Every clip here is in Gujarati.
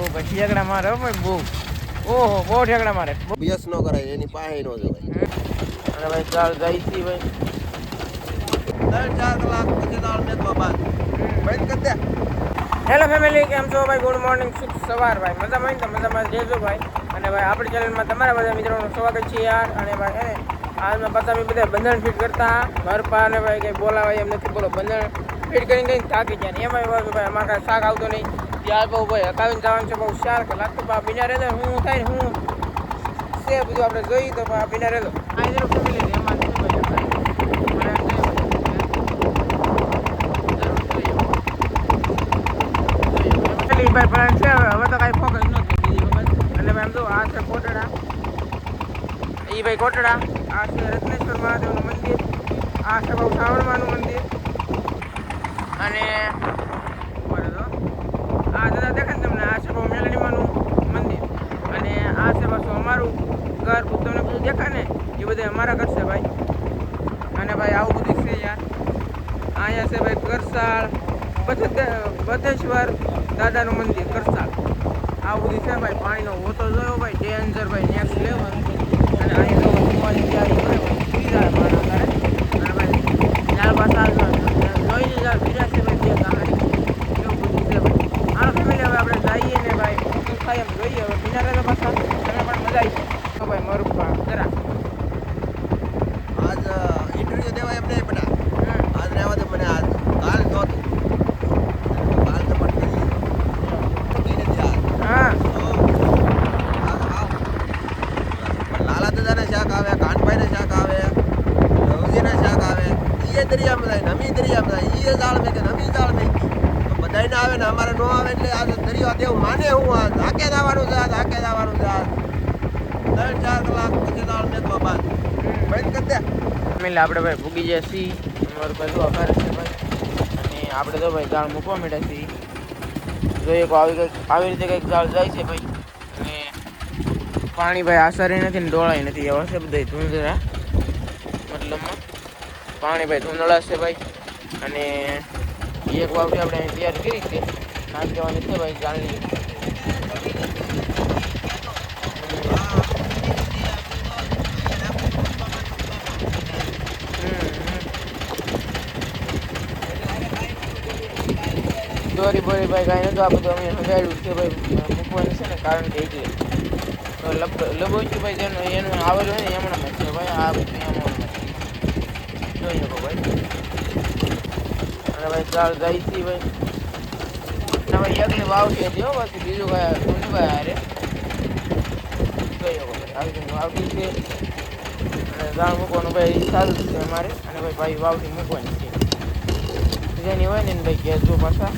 બહુ ભાઈ ઠેકડા મારે ભાઈ બહુ. ઓહો બહુ ઠેકડા મારે. બહુ. અભ્યાસ ન કરાય એની પાસે ન જવાય. અને ભાઈ ચાલ જાય છે ભાઈ. દર ચાર કલાક પછી દાળ મેકવા બાદ. બંધ કરી દે. હેલો ફેમિલી કેમ છો ભાઈ? ગુડ મોર્નિંગ શુભ સવાર ભાઈ. મજામાં તો મજામાં જ ભાઈ. અને ભાઈ આપણી ચેનલમાં તમારા બધા મિત્રોનું સ્વાગત છે યાર. અને ભાઈ હે ને હાલમાં પાછા મેં બધા બંધન ફિટ કરતા. ઘર પા ને ભાઈ કંઈ બોલાવાય એમ નથી. બોલો બંધન ફિટ કરીને કંઈ થાકી ગયા ને. એમાં એવું ભાઈ અમારે કાંઈ શાક આવતો નહીં. ત્યાર બહુ ભાઈ અકાવીને જવાનું છે બહુ શાક લાગતું પા બિના રહેતો હું થાય ને હું છે બધું આપણે જોઈએ તો બા બિના રહેતો. આ જરો ફેમિલી એમાં ભાઈ. મને એમ છે. હવે હવે તો કાંઈ ફોકસ નથી બીજી વખત. એમ તો આ છે કોટડા. એ ભાઈ કોટડા આ છે રત્નેશ્વર મહાદેવનું મંદિર આ છે બહુ શ્રાવણમાનું મંદિર. અને દેખાય ને તમને, આ છે મંદિર. અને આ છે પાછું અમારું ઘર. તમને બધું દેખાય ને, એ બધું અમારા ઘર છે ભાઈ. અને ભાઈ આવું બધું છે યાર. અહીંયા છે ભાઈ કરસાળ બથેશ્વર દાદાનું મંદિર કરસાળ આવું બધું છે ભાઈ, પાણીનો હોતો જોયો ભાઈ ડેન્જર ભાઈ નેક્સ્ટ લેવલ અને અહીંયા જોવાની તૈયારી ભાઈ જાય મારા ઘરે. ભાઈ ત્યાર બાદ આ જો- જોઈને જ બીજા છે ભાઈ બે કહાની એવું બધું છે ભાઈ આ ફેમિલી હવે આપણે જઈએ ને ભાઈ શું થાય એમ જોઈએ. હવે કિનારે તો પાછા તમે પણ મજા આવી છે ભાઈ મારું જરા. આજ ઇન્ટરવ્યુ દેવા એમ નહીં બધા. આજ રહેવા દે મને આજ. કાલ નહોતું શાક આવે કાનભાઈને શાક આવે રવજીને શાક આવે. ઈએ દરિયામાં જાય નમી દરિયામાં જાય એ જાળ મેં કે નમી જાળ મેં તો આવે ને અમારે ન આવે એટલે આ દરિયો દેવ માને હું આ ધાકે જવાનું છે ધાકે જવાનું છે, આ ત્રણ ચાર કલાક પછી દાળ મેકવા બાદ. બંધ કરી દે. આપણે ભાઈ ભૂગી જાય સી અમારું બધું આભાર છે ભાઈ. અને આપણે તો ભાઈ જાળ મૂકવા માંડ્યા સી જોઈએ આવી કંઈક આવી રીતે કંઈક જાળ જાય છે ભાઈ. અને પાણી ભાઈ આસારે નથી ને ડોળાય નથી, એવા છે બધા ધૂંધળા. મતલબમાં પાણી ભાઈ ધૂંધળા છે ભાઈ. અને એક વાપરી આપણે તૈયાર કરી છે. નાખ દેવાની છે ભાઈ જાળની. દોરી બોરી ભાઈ કાંઈ નહોતું, આ બધું અમે હગાડ્યું છે ભાઈ, મૂકવાનું છે ને કારણ કે એટલે તો લબ લબોચ્યું ભાઈ જેનું એનું આવેલું હોય ને એમણે છે ભાઈ, આ બધું એમણે જોઈ શકો ભાઈ. અને ભાઈ ચાલ જાય છે ભાઈ. ભાઈ એકલી વાવ છે બાકી બીજું કાંઈ કોની ભાઈ જોઈ શકો ભાઈ આવી છે. અને દાળ મૂકવાનું ભાઈ સારું છે અમારે. અને ભાઈ ભાઈ વાવટી મૂકવાની છે. જેની હોય ને ભાઈ કહેજો પાછા.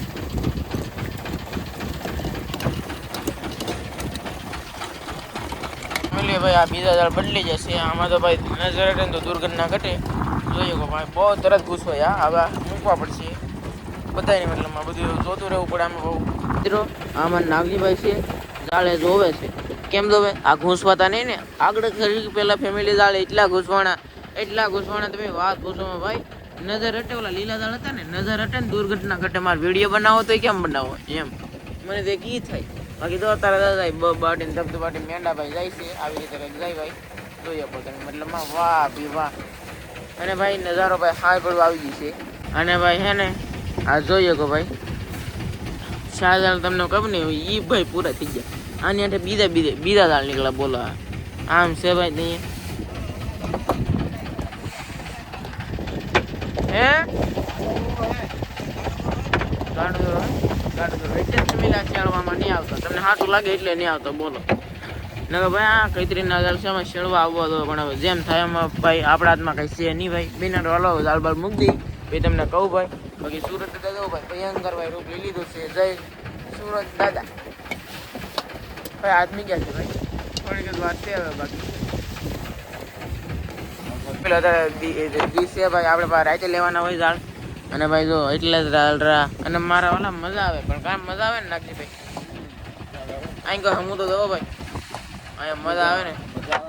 મળીએ ભાઈ, આ બીજા દાળ બદલી જશે. આમાં તો ભાઈ નજર તો દુર્ઘટના ઘટે. જોઈએ ભાઈ, બહુ તરત ગુસ્સો યા હવે મૂકવા પડશે. બધાને મતલબમાં બધું જોતું રહેવું પડે, આમાં બહુ. મિત્રો, આમાં નાગજીભાઈ છે, જાળે જોવે છે. કેમ જોવે? આ ઘૂંસવાતા નહીં ને? આગળ ખરી પેલા ફેમિલી જાળે એટલા ઘૂસવાણા એટલા ઘૂસવાણા તમે વાત પૂછો ભાઈ, નજર હટે ઓલા લીલા દાળ હતા ને, નજર હટે ને દુર્ઘટના ઘટે, મારે વીડિયો બનાવો તો કેમ બનાવો? એમ. મને તે કી થાય. બાકી તો તારા દાદા બ, બાટીને ધબધ બાટી મેંડા ભાઈ જાય છે, આવી રીતે કંઈક જાય ભાઈ. જોઈએ પોતાને મતલબમાં વાહ ભી વાહ. અને ભાઈ નજારો ભાઈ હાર પડવા આવી ગઈ છે. અને ભાઈ હે ને આ જોઈએ કો ભાઈ. શાહજાલ તમને ખબર ને એ ભાઈ પૂરા થઈ ગયા. આની હાથે બીજા બીજા બીજા દાળ નીકળ્યા બોલો આમ છે ભાઈ નહીં હે? ગાડો ગાડો એટલે નહીં આવતો. તમને સાચું લાગે એટલે નહીં આવતો, બોલો. નકર ભાઈ, આ કૈત્રીના એમાં શેળવા આવવો હતો પણ હવે જેમ થાય એમાં, ભાઈ, આપણા હાથમાં કઈ છે નહીં, ભાઈ. બિના હલો દાળ બાળ મૂકી દઈ ભાઈ તમને કહું, ભાઈ બાકી સુરત દાદા ભાઈ ભયંકર ભાઈ રૂપ લઈ લીધું છે. જય સુરત દાદા. ભાઈ આદમી ગયા છે ભાઈ? થોડીક જ વાત છે હવે બાકી. પેલા તારે દી દી છે ભાઈ આપણે પાસે રાતે લેવાના હોય ઝાડ. અને ભાઈ જો એટલે જ રાલરા અને મારા ઓલા મજા આવે પણ કામ મજા આવે ને નાખી ભાઈ? અહીં કહો હું તો દો ભાઈ. અહીંયા મજા આવે ને? હા,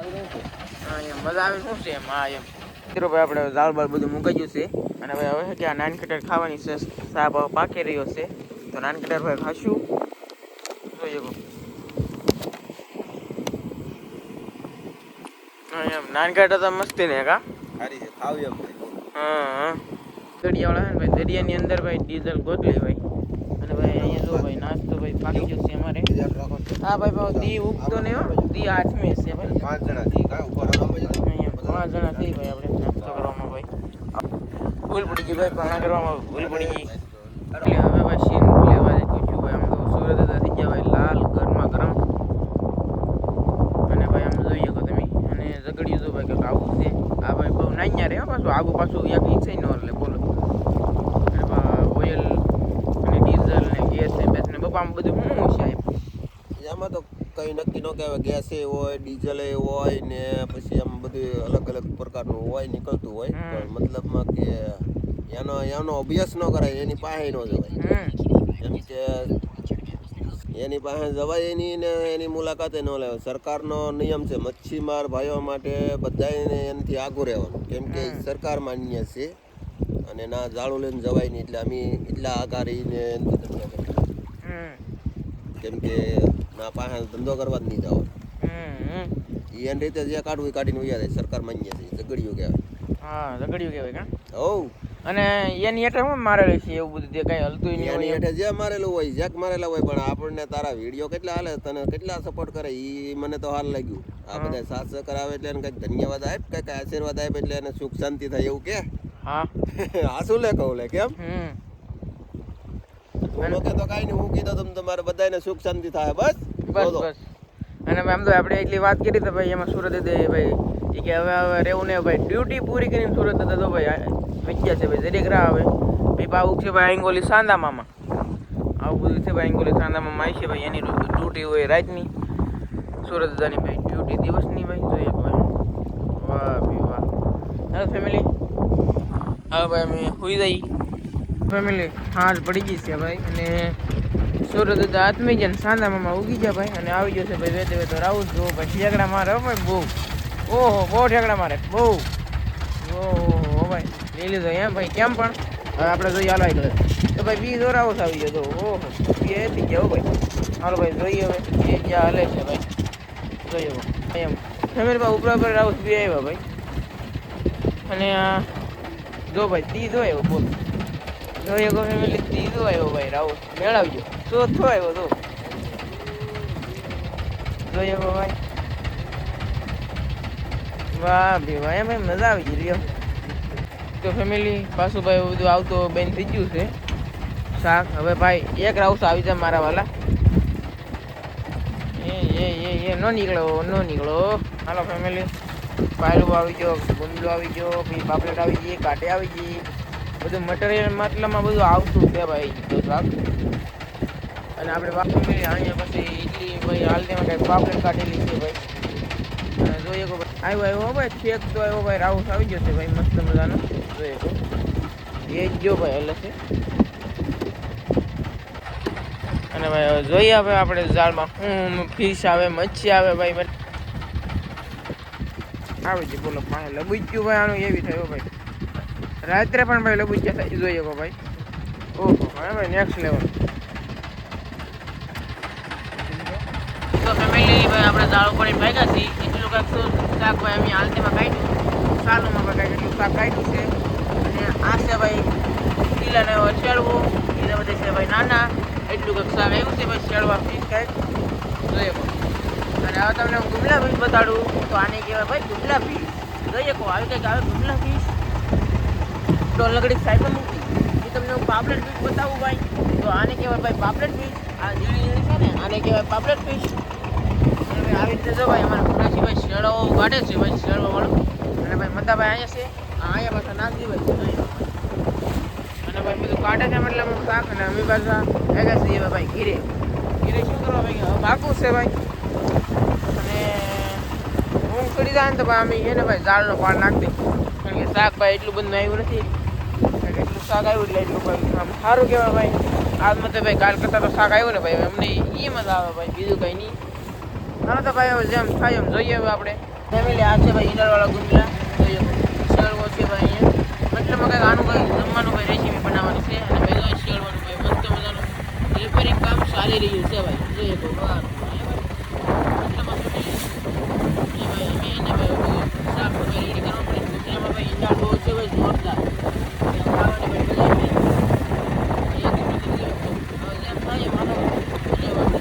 અહીંયા મજા આવે શું છે એમ? હા એમ. મિત્રો ભાઈ આપણે ઝાડ બાળ બધું મૂકી ગયું છે. અને ભાઈ હવે કે આ નાન કટર ખાવાની છે સાપ હવે પાકી રહ્યો છે તો નાન કટર ભાઈ ખાશું જોઈએ જોઈએ કો એમ નાનકાટા તો મસ્તી ને કા સારી છે ખાવી એમ થાય બોલો. હા હા દરિયાવાળા છે ને ભાઈ દરિયાની અંદર ભાઈ ડીઝલ ગોતલી ભાઈ અને ભાઈ અહીંયા જો ભાઈ નાસ્તો ભાઈ પાકી ગયો છે અમારે બીજા રાખો છો. હા ભાઈ ભાઈ દી ઉગતો નહીં હો દી હાથમે છે ભાઈ પાંચ જણા થી કા ઉપર આમ જ. અહીંયા પાંચ જણા થઈ ભાઈ આપણે નાસ્તો કરવામાં ભાઈ ભૂલ પડી ગઈ ભાઈ પાણા કરવામાં ભૂલ પડી ગઈ. એટલે હવે ભાઈ સીન લેવા જઈ છું ભાઈ. આમ તો સુરત હતા થઈ ગયા ભાઈ લાલ ગરમા ગરમ. અને ભાઈ આમ જોઈએ તો તમે. અને ઝઘડ્યું તો ભાઈ કે આવું છે. આ ભાઈ બહુ નાઈ રે હો પાછું. આગુ પાછું એક ઈચ્છા ન એટલે બોલો. ઓઇલ અને ડીઝલ ને ગેસ ને બેસ ને બપા આમ બધું શું છે આમાં તો કઈ નક્કી ન કહેવાય ગેસ એ હોય ડીઝલ એ હોય ને પછી આમ બધું અલગ અલગ પ્રકારનું હોય નીકળતું હોય. પણ મતલબમાં કે એનો એનો અભ્યાસ ન કરાય એની પાસે ન જવાય. એમ કે એની પાસે જવાય એની ને એની મુલાકાતે ન લેવાય. સરકારનો નિયમ છે મચ્છીમાર ભાઈઓ માટે બધાને એનાથી આગું રહેવાનું. કેમ કે સરકાર માન્ય છે અને ના જાળું લઈને જવાય નહીં એટલે અમે એટલા આકારીને એનાથી ધંધો કરીએ હમ કેમ કે ના પાસે ધંધો કરવા જ નહીં જાવ ઈ એની રીતે જે કાઢવું એ કાઢીને ઉયા જાય સરકાર માન્ય છે ઝઘડિયું કહેવાય. હા ઝઘડ્યું કહેવાય કા હોવ અને એની હેઠળ હું મારેલી છે એવું બધું જે કઈ હલતું નહીં એની હેઠળ જે મારેલું હોય જેક મારેલા હોય પણ આપણને તારા વીડિયો કેટલા હાલે તને કેટલા સપોર્ટ કરે એ મને તો હાલ લાગ્યું. આ. બધા સાથ સહકાર આવે એટલે એને કંઈક ધન્યવાદ આપ કંઈક આશીર્વાદ આપ એટલે એને સુખ શાંતિ થાય એવું કે. હા. હા શું લે કહું લે કેમ? હમ. હું કે તો કાંઈ નહીં હું કીધું તમે તમારે બધાને સુખ શાંતિ થાય બસ? બસ. બસ. અને આમ તો આપણે એટલી વાત કરી તો ભાઈ એમાં સુરત દે ભાઈ એ કે હવે હવે રહેવું ને ભાઈ ડ્યુટી પૂરી કરીને સુરત હતા તો ભાઈ વિદ્યા છે ભાઈ દરેક રાહ આવે ભાઈ પાવું છે ભાઈ આંગોલી સાંદા મામા આવું બધું છે ભાઈ આંગોલી સાંદા મામા આવી છે ભાઈ એની ડ્યુટી હોય રાતની. સુરત દાદાની ભાઈ ડ્યુટી દિવસની ભાઈ જોઈએ ભાઈ વાહ ભાઈ વાહ. હેલો ફેમિલી હવે ભાઈ અમે સુઈ જઈ ફેમિલી હાથ પડી ગઈ છે ભાઈ. અને સુરત તો આત્મી જન સાંદા મામા ઉગી ગયા ભાઈ. અને આવી ગયો છે ભાઈ વેતે વેતો રાઉસ જો ભાઈ. ઠેકડા મારે ભાઈ બહુ. ઓહો, બહુ ઠેકડા મારે. બહુ. ઓહો ભાઈ. લઈ લીધો એમ ભાઈ. કેમ પણ? આપણે જોઈએ હાલો આવી તો ભાઈ બી દોરાવો આવી ગયો તો. ઓહો, બી એથી ગયો ભાઈ. હાલો ભાઈ, જોઈએ હવે. એ જ્યાં હાલે છે ભાઈ. જોઈએ એમ. ફેમિલી ભાઈ ઉપર ઉપર રાઉસ બી આવ્યા ભાઈ. અને આ જો ભાઈ, તી જો આવ્યો બોલ. જોઈએ ગો ફેમિલી ત્રીજો આવ્યો ભાઈ રાહુલ મેળવજો ચોથો આવ્યો તો જોઈએ ભાઈ વાહ ભાઈ એમ ભાઈ મજા આવી ગઈ રહ્યો તો ફેમિલી પાછું ભાઈ બધું આવતો બેન થઈ ગયું છે શાક હવે ભાઈ એક રાઉસ આવી જાય મારા વાલા એ એ એ એ નો નીકળો નો નીકળો હાલો ફેમિલી પાયલું આવી ગયો ગુંદલો આવી ગયો પછી પાપલેટ આવી ગઈ કાંટે આવી ગઈ બધું મટીરિયલ માટલામાં બધું આવતું છે ભાઈ, તો શાક અને આપણે વાપરી અહીંયા પછી ઇડલી ભાઈ હાલતીમાં કંઈક પાપડી કાઢેલી છે ભાઈ. અને જોઈએ કે આવ્યો આવ્યો ભાઈ છેક તો આવ્યો ભાઈ રાઉસ આવી ગયો છે ભાઈ, મસ્ત મજાનો. જોઈએ કો એ જ ગયો ભાઈ એટલે છે. અને ભાઈ હવે જોઈએ હવે આપણે ઝાડમાં હું, ફિશ આવે, મચ્છી આવે ભાઈ. આવી છે, બોલો પાસે ગયું ભાઈ, આનું એવી થયો ભાઈ. રાત્રે પણ ભાઈ લબુચ્યા થાય જોઈએ કો ભાઈ. ઓહો હા ભાઈ નેક્સ્ટ લેવલ તો ફેમિલી ભાઈ આપણે દાળ ઉપર ભાગ્યા છીએ. એટલું કાંઈક શાક ભાઈ અમે હાલતીમાં કાઢ્યું. સાલુમાં ભાઈ કાંઈક એટલું શાક કાઢ્યું છે. અને આ છે ભાઈ કિલ્લાને છેડવું એટલે બધા છે ભાઈ નાના. એટલું કંઈક શાક આવ્યું છે ભાઈ ચડવા ફીસ કાંઈક. જોઈએ અને હવે તમને હું ગુમલા ફીસ બતાડું. તો આને કહેવાય ભાઈ ગુમલા ફીસ જોઈએ કહો આવી કંઈક આવે ગુમલા ફીસ તો લગડી સાયકલ મૂકી. એ તમને હું પાપલેટ ફીસ બતાવું ભાઈ. તો આને કહેવાય ભાઈ પાપલેટ ફીસ આ જીણી જીણી છે ને, આને કહેવાય પાપલેટ ફીસ અને આવી રીતે જો ભાઈ અમારા ખુરાશી ભાઈ શેડો કાઢે છે ભાઈ શેડો વાળો અને ભાઈ મતાભાઈ અહીંયા છે. અહીંયા પાછા નાખી ભાઈ. જોઈએ અને ભાઈ બધું કાઢે છે મતલબ શાક અને અમે પાછા ભેગા છીએ ભાઈ ઘીરે. ઘીરે શું કરવા ભાઈ ભાગવું છે ભાઈ. અને હું ચડી જાય ને તો ભાઈ અમે એને ભાઈ ઝાડનો પાડ નાખી દઈએ કારણ કે શાક ભાઈ એટલું બધું આવ્યું નથી. એટલું શાક આવ્યું એટલે એટલું ભાઈ આમ સારું કહેવાય ભાઈ. આજ મતે ભાઈ કાલ કરતાં તો શાક આવ્યું ને ભાઈ. અમને એ મજા આવે ભાઈ, બીજું કંઈ નહીં. હાલો તો ભાઈ, હવે જેમ થાય એમ જોઈએ હવે આપણે. ફેમિલી આ છે ભાઈ ઇનરવાળા ગુંદલા. જોઈએ. શેરવો છે ભાઈ અહીંયા. મતલબ કંઈક આનું કંઈક જમવાનું ભાઈ રેસીપી બનાવવાની છે. અને ભાઈ શેરવાનું ભાઈ, મસ્ત મજાનું. રિપેરિંગ કામ ચાલી રહ્યું છે ભાઈ. જોઈએ તો બરાબર. મતલબ આપણે એ ભાઈ અમે એને ભાઈ બધું સાફ સફાઈ ready કરવા પડે. દુનિયામાં ભાઈ ઈંડા બહુ છે ભાઈ જોરદાર. એટલે ખાવાની ભાઈ મજા આવે. અહીંયા ધીમે ધીમે હવે જેમ થાય એમ હાલો. એટલે વાત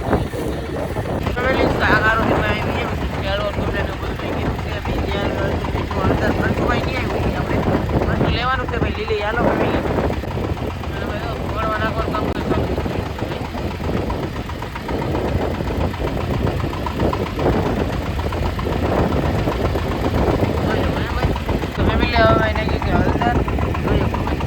ફેમિલી સાહારો છે ભાઈ એમ ખેડો તમને ને બધું થઈ ગયું છે બીજા બીજું અંદર મરચું ભાઈ નહીં આવ્યું આપણે મરચું લેવાનું છે ભાઈ લીલી હાલો ફેમિલી અને ભાઈ જો ફોડવા નાખવાનું કામ તો ચાલુ જ છે. જોઈએ બરાબર તો ફેમિલી હવે ભાઈ નાખી કે હળદર જોઈએ ભાઈ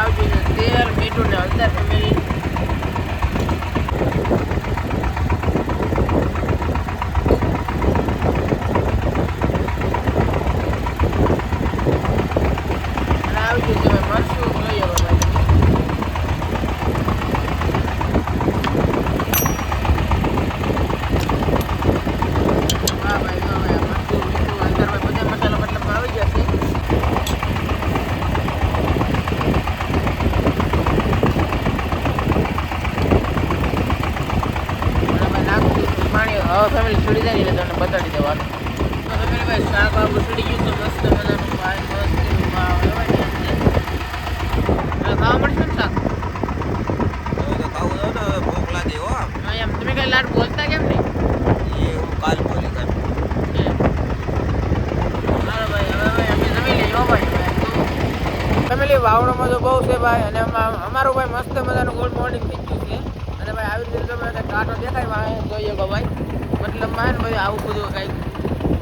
આવજો ને તેલ મીઠું ને હળદર ફેમિલી અને આવજો છે ભાઈ મરચું જોઈએ હવે ભાઈ હા ભાઈ હા ભાઈ આ મરચું મીઠું અંદર ભાઈ બધા મસાલા મતલબમાં આવી જશે બરાબર નાખું છું પાણી હવે ફેમિલી છોડી જાય ને તમને બતાડી દેવાનું. તો ફેમિલી ભાઈ શાક છોડી ગયું તો મસ્ત મજાનું ભાઈ મસ્ત ખાવા મળશે ને શાક તમે કઈ લાડ બોલતા કેમ નહીં એ હું કાલ બોલી ફેમિલી વાવડોમાં તો બહુ છે ભાઈ, અને અમા- અમારું ભાઈ મસ્ત મજાનું ગુડ મોર્નિંગ થઈ ગયું છે. ભાઈ આવી રીતે તમે કાંટો દેખાય વાંહે જોઈએ કે ભાઈ. મતલબ માન ભાઈ આવું બધું કંઈક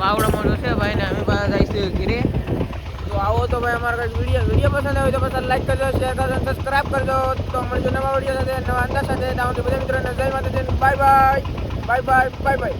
વાવડો મોટો છે ભાઈ અમે પાસે ઘીરે. તો આવો તો ભાઈ અમારા કંઈક વીડિયો વીડિયો પસંદ આવે તો પસંદ લાઈક કરજો શેર કરજો સબસ્ક્રાઈબ કરજો. તો મળજો નવા વીડિયો સાથે, નવા અંદાજ સાથે. બધા મિત્રોને જય bye bye bye bye bye bye